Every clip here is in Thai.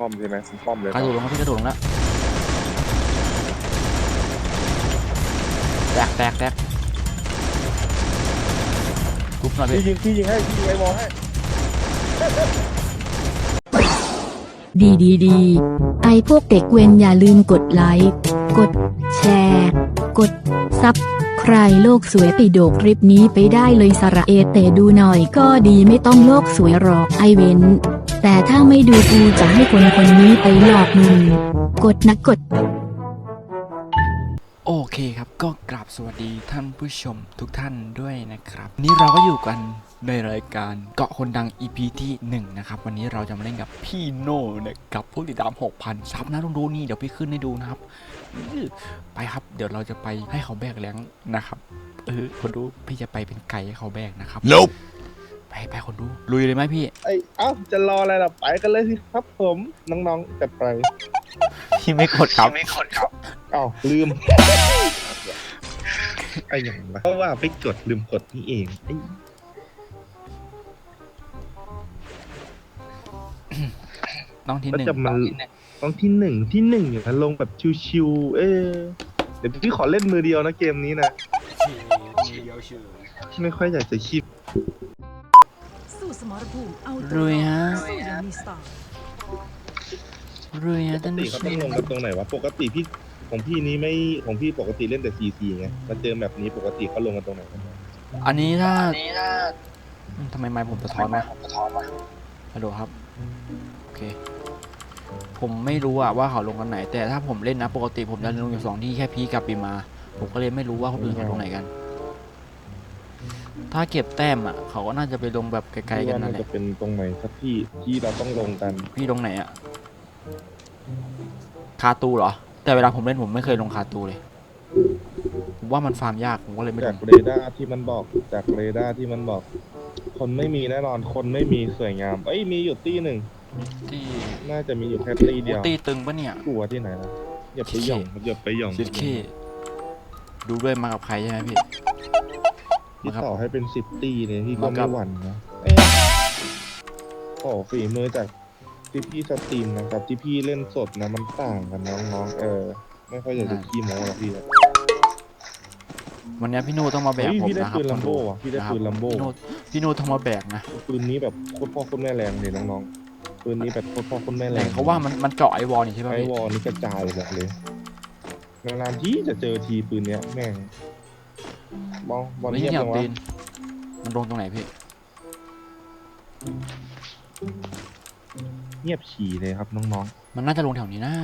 ป้อมใช่ไหมคุณป้อมเลยกระโดดลงแล้วพี่กระโดดลงแล้วแตกแตกแตกทุบหน่อยพี่พี่ยิงพี่ยิงให้พี่ยิงไอ้วอลให้ดีดีดี ไอพวกเด็กเวนอย่าลืมกดไลค์ กด แชร์ กด ซับ ใครโลกสวยไปโดกคลิปนี้ไปได้เลยสระเอแต่ดูหน่อยก็ดีไม่ต้องโลกสวยหรอกไอเว้น แต่ถ้าไม่ดูกูจะให้คนคนนี้ไปหลอกมึง กดนะกด โอเคครับก็กราบสวัสดีท่านผู้ชมทุกท่านด้วยนะครับ นี่เราก็อยู่กันในรายการเกาะคนดัง EP ที่1นะครับ วันนี้เราจะมาเล่นกับพี่โน่นะครับผู้ติดตาม 6,000 ซับนะต้องดูนี่เดี๋ยวพี่ขึ้นให้ดูนะครับอื้อไปครับ เดี๋ยวเราจะไปให้เขาแบกแรงนะครับ เออคนดูพี่จะไปเป็นไก่ให้เขาแบกนะครับ Nope ไปไปคนดู ลุยเลยไหมพี่ ไอ้เอ้าจะรออะไรล่ะไปกันเลยสิครับผมน้องๆจัดไปพี่ไม่กดครับ เอ้าลืมไอ้อย่างวะเพราะว่าไปกดลืมกดนี่เองไอ้น้องที่หแล้วนึ่งจะมาต้องที่หนึ่งที่หนึ่งอย่างนั้นลงแบบชิวๆเออเดี๋ยวพี่ขอเล่นมือเดียวนะเกมนี้นะ ไม่ค่อยอยากจะคิด สู้สมรภูมิเอาลุยฮะ สู้อย่างมีสไตล์ลุยฮะปท่านกติผู้ชเขาต้องลงม กันตรงไหนวะปกติพี่ของพี่นี้ไม่ของพี่ปกติเล่นแต่ซีซีไงมาเจอแบบนี้ปกติเขาลงกันตรงไหนกันอันนี้ถ้าอืมทำไมไมค์ผมสะท้อนวะฮัลโหลครับ โอเค ผมไม่รู้อะว่าเขาลงกันไหน แต่ถ้าผมเล่นนะ ปกติผมจะลงอยู่สองที่แค่พีกับปีมา ผมก็เลยไม่รู้ว่าคนอื่นเขาลงไหนกัน ถ้าเก็บแต้มอะเขาก็น่าจะไปลงแบบไกลๆกันนั่นแหจะละเป็นตรงไหนสักที่ที่เราต้องลงกัน พี่ลงไหนอะคาตูเหรอ แต่เวลาผมเล่นผมไม่เคยลงคาตูเลย ผมว่ามันฟาร์มยากผมก็เลยไม่ลจากงเรดาร์ที่มันบอก จากเรดาร์ที่มันบอก คนไม่มีแน่นอน คนไม่มีสวยงาม เอ้ยมีอยู่ตีหนึ่ง ที่น่าจะมีอยู่แค่ตีเดียวตีตึงปะเนี่ย กลัวที่ไหนนะอย่าไปหย่องอย่าไปหย่องซิดเคดูด้วยมากับใครใช่ไหมพี่ ที่ต่อให้เป็นสิบตีเนี่ยพี่ก็มากัไม่บหวั่นนะเอ๊ะโอ้ฝีมือจากที่พี่สตรีมนะครับที่พี่เล่นสดนะมันต่างกันน้องๆเออ ไม่ค่อยอยากจะขี้โม้หรอกพี่วันนี้พี่โนต้องมาแบกเฮ้ยผมพี่ได้นะครับปืนคลันมดูโบ้อะพี่ได้นะครับปืนลัมโบ้พี่โนพี่โนต้องมาแบกนะปืนนี้แบบโคตรพ่อโคตรแม่แรงเลยน้องๆปืนนี้แบบโคตรพ่อโคตรแม่แรแต่งเขาว่ามันมันเจาะไอวอลนี่ใช่ป่ะไอพี่วอลนี่กระจายแบบเลยนานๆที่จะเจอทีปืนเนี้ยแม่ง บอลบอลไม่เงียบเงียจับงวะตีนมันลงตรงไหนพี่เงียบฉี่เลยครับน้องมันน่าจะลงแถวนี้นะ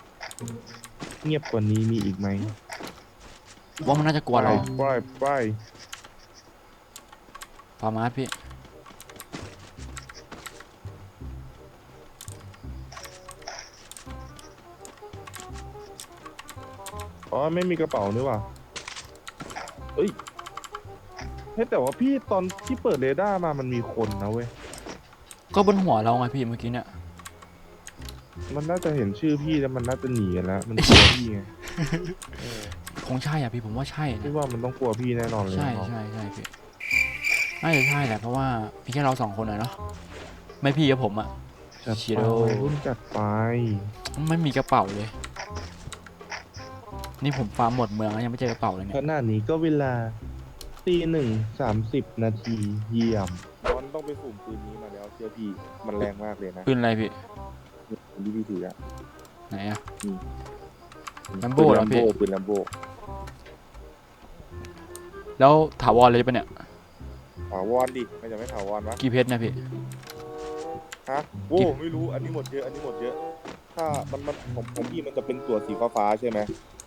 ๆ เงียบกว่านี้มีอีกไหมว่ามันน่าจะกลัวเราไปไปฟาร์มาสพี่อ๋อไม่มีกระเป๋านี่ว่ะ เอ้ยเฮ้ยแต่ว่าพี่ตอนที่เปิดเรดาร์มามันมีคนนะเว้ย ก็บนหัวเราไงพี่เมื่อกี้เนี่ย มันน่าจะเห็นชื่อพี่แล้วมันน่าจะหนีกันแล้ว มันกลัวพี่ไงคงใช่อะพี่ผมว่าใช่นะ พี่ว่ามันต้องกลัวพี่แน่นอนเลยใช่เนาะใช่ใช่พี่น่าจะใช่แหละเพราะว่ามีแค่เราสองคนอะเนาะไม่พี่กับผมอะจัดชิไปโร่ รุ่นจัดไป ไม่มีกระเป๋าเลย นี่ผมฟาร์มหมดเมืองแล้วยังไม่เจอกระเป๋าเลยขเนี่ยณะนี้ก็เวลาตีหนึ่งสามสิบนาทีเยี่ยมบอลต้องไปสุ่มปืนนี้มาแล้วเชื่อพี่มันแรงมากเลยนะปืนอะไรพี่ที่พี่ถืออะไหนอะอืม Lambo เหรอพี่ ปืนลัมโบแล้วถาวรเลยปะเนี่ย ถาวรดิไม่จะไม่ถาวรวะกี่เพชรเนะพี่ ฮะโอ้ไม่รู้อันนี้หมดเยอะอันนี้หมดเยอะ ถ้ามันมันของของพี่มันจะเป็นตัวสีฟ้าๆใช่ไหม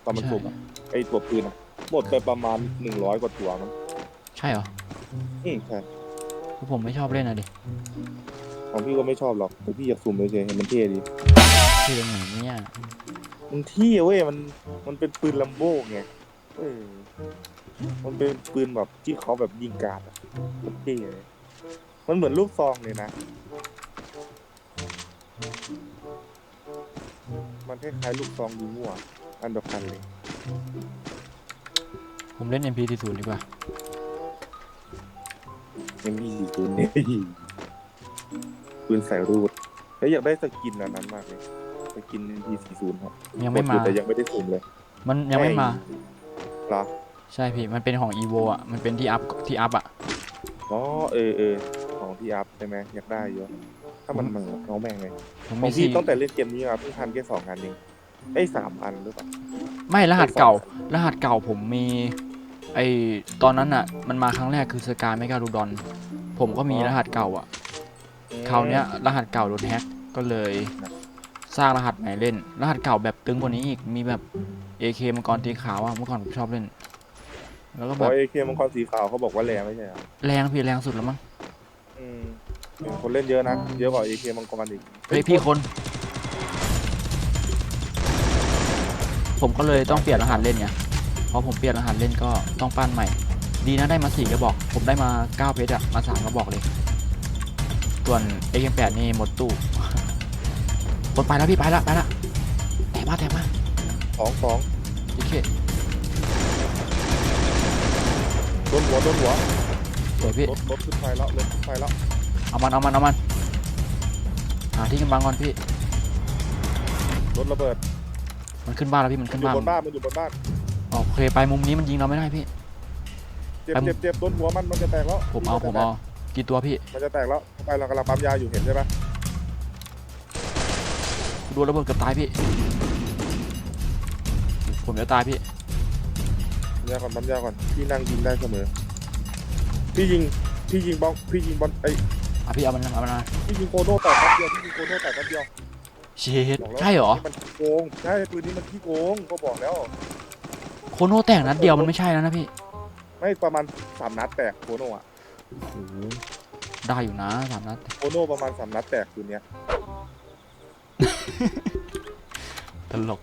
ตอนมันใช่สุ่มอะไอตัวปืนอะหมดไปประมาณหนึ่งร้อยกว่าตัวมั้งใช่เหรออืมใช่เพราะผมไม่ชอบเล่นอะดิของพี่ก็ไม่ชอบหรอกแต่พี่อยากสุ่มเฉยๆเห็นมันเท่ดีเพลงไหนเนี่ยมันเที่เว้ยมันมันเป็นปืนลัมโบ้ไงเออมันเป็นปืนแบบที่เขาแบบยิงกราดอะมันเท่เลยมันเหมือนลูกซองเลยนะ มันคล้ายๆลูกซองยิงมั่ว อันเดียวกันเลยผมเล่น MP40 ดีกว่า ยังมีสี่ปืนเนี่ยปืนใส่รูดแล้วอยากได้สกินอันนั้นมากเลยสกิน MP40 ครับยังไม่กดอมาแต่ยังไม่ได้สุ่มเลยมันยังไม่มา เหรอใช่พี่ มันเป็นของ evo อะ มันเป็นที่อัพที่อัพอะ อ๋อเออเออของที่อัพใช่ไหมอยากได้เยอะถ้ามันเหมือนน้องแม่งเลยผมขอมีงพี่สี่ตั้งแต่เล่นเกมนี้มาเพิ่งทันแค่สองอันเอง ไอ้ยสามอันหรือเปล่า ไม่รหัสเก่า รหัสเก่าผมมีไอตอนนั้นอะ มันมาครั้งแรกคือสกาไม่กาลูดอน ผมก็มีรหัสเก่าอะคราวเนี้ยรหัสเก่าโดนแฮ็กก็เลย สร้างรหัสใหม่เล่น รหัสเก่าแบบตึงกว่านี้อีกมีแบบ AK มังกรตีขาวอะเมื่อก่อนผมชอบเล่น แล้วก็บแบอบยเอเคมังกรสีขาวเขาบอกว่าแรงไม่ใช่เหรอแรงพี่แรงสุดแล้วมั้งอืมคนเล่นเยอะนะ เยอะกว่าเอเคมังกรอีกเฮ้ยพี่คน ผมก็เลยต้องเปลี่ยนรหัสเล่นไงพอผมเปลี่ยนรหัสเล่นก็ต้องปั้นใหม่ ดีนะได้มาสี่กระบอก ผมได้มาเก้าเพชรอะมาสามกระบอกเลย ส่วนเอ็กแปดนี่หมดตู้คนไปแล้วพี่ไปละไปละแตกมาแตกมาสองสองโอเคโดนหัวโดนหัวสวยพี่รถรถขึ้นไฟแล้วรถขึ้นไฟแล้วเอามันเอามันเอามันหาที่กำบังก่อนพี่รถระเบิด มันขึ้นบ้านแล้วพี่มันมันขึ้นอยู่บ้านบนบ้านมันอยู่บนบ้านโอเคไปมุมนี้มันยิงเราไม่ได้พี่ เจ็บไปเจ็บเจ็บโดนหัวมันมันจะแตกแล้วผมเอาผมเอากี่ตัวพี่มันจะแตกแล้วเข้าไปเรากำลังปั๊มยาอยู่เห็นใช่ปะดูระเบิดเกือบตายพี่ ผมจะตายพี่ปั๊มยาก่อนปั๊มยาก่อนพี่นั่งยิงได้เสมอ พี่ยิงพี่ยิงบอลพี่ยิงบอลไอยอะพี่เอามันเอามันมาพี่ยิงโคโน่แตกแป๊บเดียวพี่ยิงโคโน่แตกแป๊บเดียว เชดบอกแล้วใช่เหรอ มันขี้โกงใช่ปืนนี้มันขี้โกงก็บอกแล้ว โคโน่แต่งนัดเดียวมันไม่ใช่แล้วนะพี่ไม่ประมาณสามนัดแตกโคโน่อะโอ้โหได้อยู่นะสามนัดโคโน่ประมาณสามนัดแตกคืนเนี้ยตลก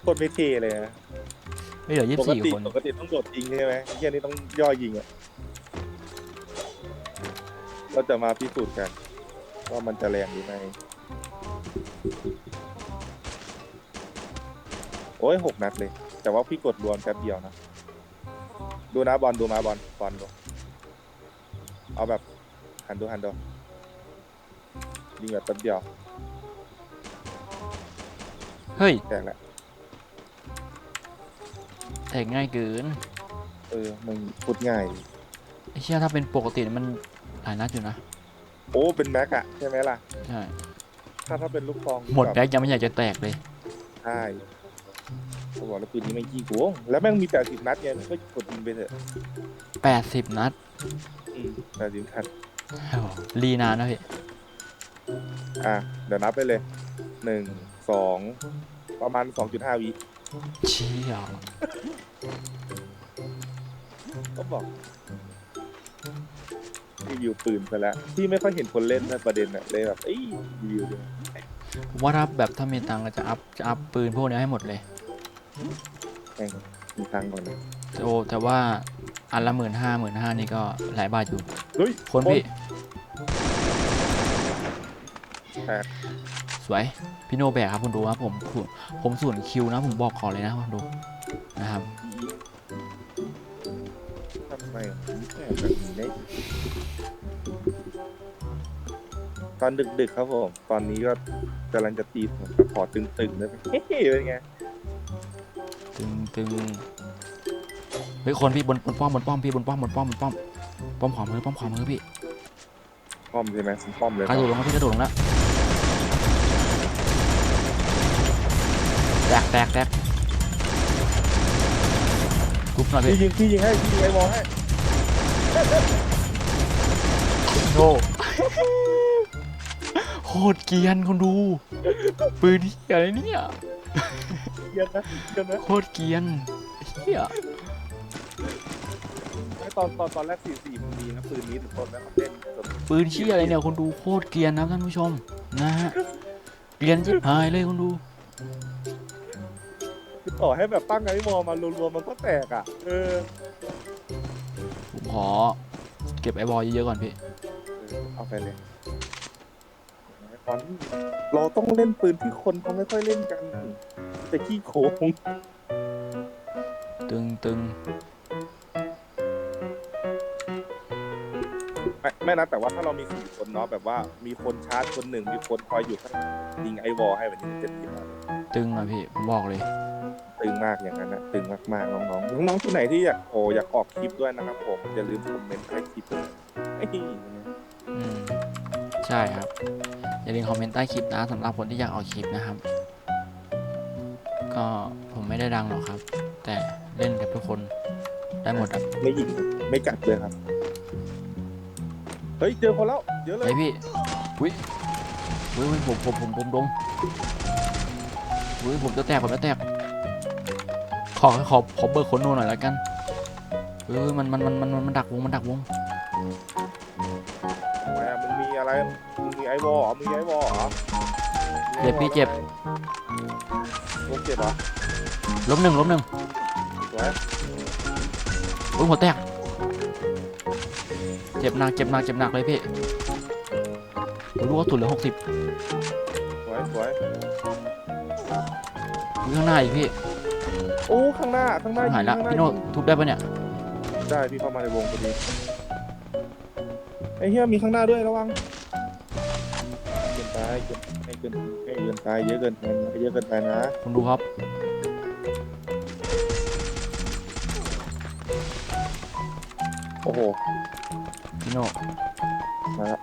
โคตรไม่เทเลยนะไม่เหลือยี่ปสิบกสี่ติคน ปกติต้องโดดยิงใช่ไหมเที่ยนี้ต้องย่อยิงอะเราจะมาพิสูจน์กัน ว่ามันจะแรงหรือไม่ โอ้ยหกนัดเลย แต่ว่าพี่กดรวมแป๊บเดียวนะ ดูนะบอลดูมาบอลบอลดูเอาแบบหันดูหันดูยิงแบบแป๊บเดียวเฮ้ย แตกแล้วแต่งง่ายเกินเออมันพูดง่ายไอ้เชี่ยถ้าเป็นปกติมันหลายนัดอยู่นะ โอ้เป็นแม็กอะใช่ไหมล่ะ ใช่ ถ้าถ้าเป็นลูกซองหมดแบบแบ็กยังไม่อยากจะแตกเลย ใช่เขาบอกแล้วปืนนี้ไม่ขี้โกงแล้วแม่งมีแต่สิบนัดไงก็กดยิงไปเถอะแปดสิบนัดอืมแต่สิบนัดโอ้โหรีนานนะพี่อะเดี๋ยวนับไปเลยหนึ่งสองประมาณสองจุดห้าวิเชี่ยก็บอก รีวิวปืนไปแล้วที่ไม่ค่อยเห็นคนเล่นนะประเด็นอะเลยแบบเอ้ยรีวิวด้วยผมว่าถ้าแบบถ้ามีตังค์ก็จะอัพจะอัพปืนพวกนี้ให้หมดเลยแม่งมีทางก่อนนะโอ้แต่ว่าอันละหมื่นห้าหมื่นห้านี่ก็หลายบาทอยู่ เฮ้ยคนพี่แตกสวยพี่โนแบกครับคุณดูครับผมผมผมส่วนคิวนะผมบอกก่อนเลยนะคุณดูนะครับทำไมถึงแตกแบบนี้ได้ ตอนดึกๆครับผม ตอนนี้ก็กำลังจะตีผมขอตึงๆเลยเฮ้ยเป็นไงตึงตึงเฮ้ยคนพี่บนบนป้อมบนป้อมพี่บนป้อมบนป้อมบนป้อมป้อมขวามือป้อมขวามือพี่ป้อมใช่ไหมป้อมเลยกระโดดลงแล้วพี่กระโดดลงแล้วแตกแตกแตกทุบหน่อยพี่พี่ยิงพี่ยิงให้พี่ยิงไอ้วอลให้โนโค ตรเกรียนคนดู ปืนที่อะไรเนี่ยเย็นนะเย็นนะโคตรเกรียนเฮียไอ้ตอนตอนตอนแรกสี่สี่มันมีนะปืนนี้ถึงต้นแล้วมันเล่นจนปืนเชี่ยอะไรเนี่ยคนดูโคตรเกรียนนะท่านผู้ชมนะฮะเกรียนจิบหายเลยคนดู คือต่อให้แบบตั้งไอ้วอลมารวมๆมันก็แตกอะ เออผมขอเก็บไอ้บอลเยอะๆก่อนพี่ เออเอาไปเลยตอ นนี้เราต้องเล่นปืนที่คนเขาไม่ค่อยเล่นกัน แต่ขี้โขงตึงตึงไม่ไม่นะแต่ว่าถ้าเรามีสี่คนเนาะแบบว่ามีคนชาร์จคนหนึ่งมีคนคอยอยู่ข้างยิงไอวอลให้แบบนี้เจ็ดสิบอะตึงอะพี่ผมบอกเลย ตึงมากอย่างนั้นนะตึงมากๆน้องๆน้องๆที่ไหนที่อยากโออยากออกคลิปด้วยนะครับผมอย่าลืมคอมเมนต์ให้คลิปไอ้ยอืม ใช่ครับ อย่าลืมคอมเมนต์ใต้คลิปนะสำหรับคนที่อยากออกคลิปนะครับ ก็ผมไม่ได้ดังหรอกครับ แต่เล่นกับทุกคนได้หมดอะไม่ยิงไม่กัดเลยครับ เฮ้ย เจอคนแล้ว เยอะเลไอยยพี่อุ้ยอุ้ยอุ้ยผมผมผมผมดมอุ้ยผมจะแตกผมจะแตกขอขอขอเบิกคนโน่นหน่อยแล้วกันเฮ้ยมันมันมันมันมันดักวงมันดักวงทำไม อะมึงมีอะไรมึงมีไอวอลเหรอมึงมีไอวอลเหรอเจ็บพี่เจ็บวงเจ็บเหรอล้มหนึ่งล้มหนึ่งสวยอุ้ยหัวแตก เจ็บหนักเจ็บหนักเจ็บหนักเลยพี่โอ้ยลูกกระสุนเหลือหกสิบสวยสวยข้างหน้าอีกพี่โอ้ข้างหน้าข้างหน้าหายละข้างหพี่โน่ทุบได้ปะเนี่ย ได้พี่เข้ามาในวงพอดีไอ้เหี้ยมีข้างหน้าด้วยระวัง เกินไปเกินให้เกินให้เกินไปเยอะเกินไปนะเยอะเกินไปนะคุณดูครับ โอ้โหพี่โน่มาละ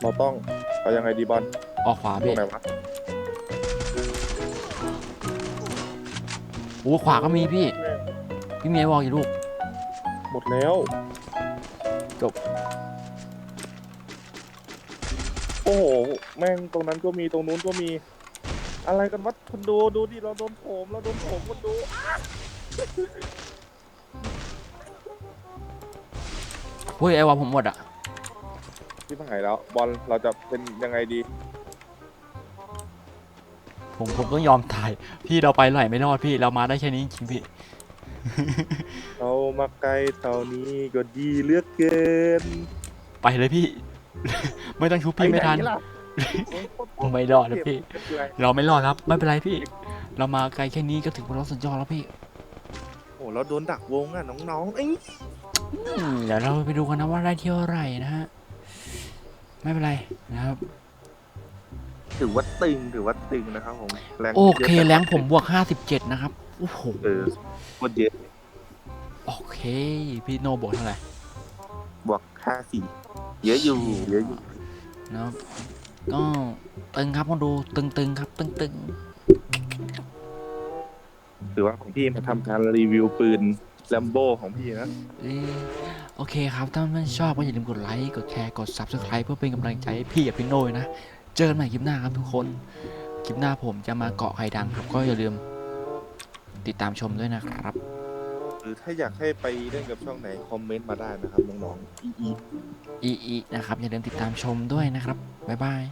เราต้องเอายังไงดีบอลออกขวาตรพี่งไหนวะโอ้ขวาก็มีพี่ พี่เมียวอกอยู่ลูกหมดแล้ว แม่งตรงนั้นก็มีตรงนู้นก็มี อะไรกันวะคนดูดูดิเราโดนโถมเราโดนโถมคนดูเฮ้ยไอ้วาผมหมดอะที่ผ่านแล้ว บอลเราจะเป็นยังไงดี ผมผมต้องยอมตาย พี่เราไปไหลไม่รอดพี่เรามาได้แค่นี้จริงๆพี่ เรามาไกลเท่านี้ก็ดีเหลือกเกินไปเลยพี่ ไม่ต้องชุบพี่ไม่ทันปหล่ะ ไม่รอดเลยพี่ เราไม่รอดครับ ไม่เป็นไรพี่ เรามาไกลแค่นี้ก็ถือว่าเราสุดยอดแล้วพี่ โอ้เราโดนดักวงอะน้องๆเอ้ยเดี๋ยวเราไปดูกันนะว่าได้เที่ยวอะไรนะฮะ ไม่เป็นไรนะครับ ถือว่าตึงถือว่าตึงนะครับผมแรงโอเคแรงผมบวก57นะครับ โอ้โหเออโคตรเยอะ โอเค พี่โนบวกเท่าไหร่ บวกห้าสี่เยอะอยู่ เยอะอยู่นะครับ ก็ตึงครับคนดูตึงๆครับ ตึงถือว่าของพี่มาทำการรีวิวปืนแลมโบของพี่นะ ๆเอ้ยโอเคครับ ถ้าเพื่อนชอบก็อย่าลืมกดไลค์กดแชร์กด Subscribe เพื่อเป็นกำลังใจให้พี่กับพี่โน้ยนะ เจอกันใหม่คลิปหน้าครับทุกคน คลิปหน้าผมจะมาเกาะไข่ดังครับก็อย่าลืมติดตามชมด้วยนะครับ หรือถ้าอยากให้ไปเล่นกับช่องไหนคอมเมนต์มาได้นะครับน้องๆอีอีอีอีนะครับอย่าลืมติดตามชมด้วยนะครับบ๊ายบาย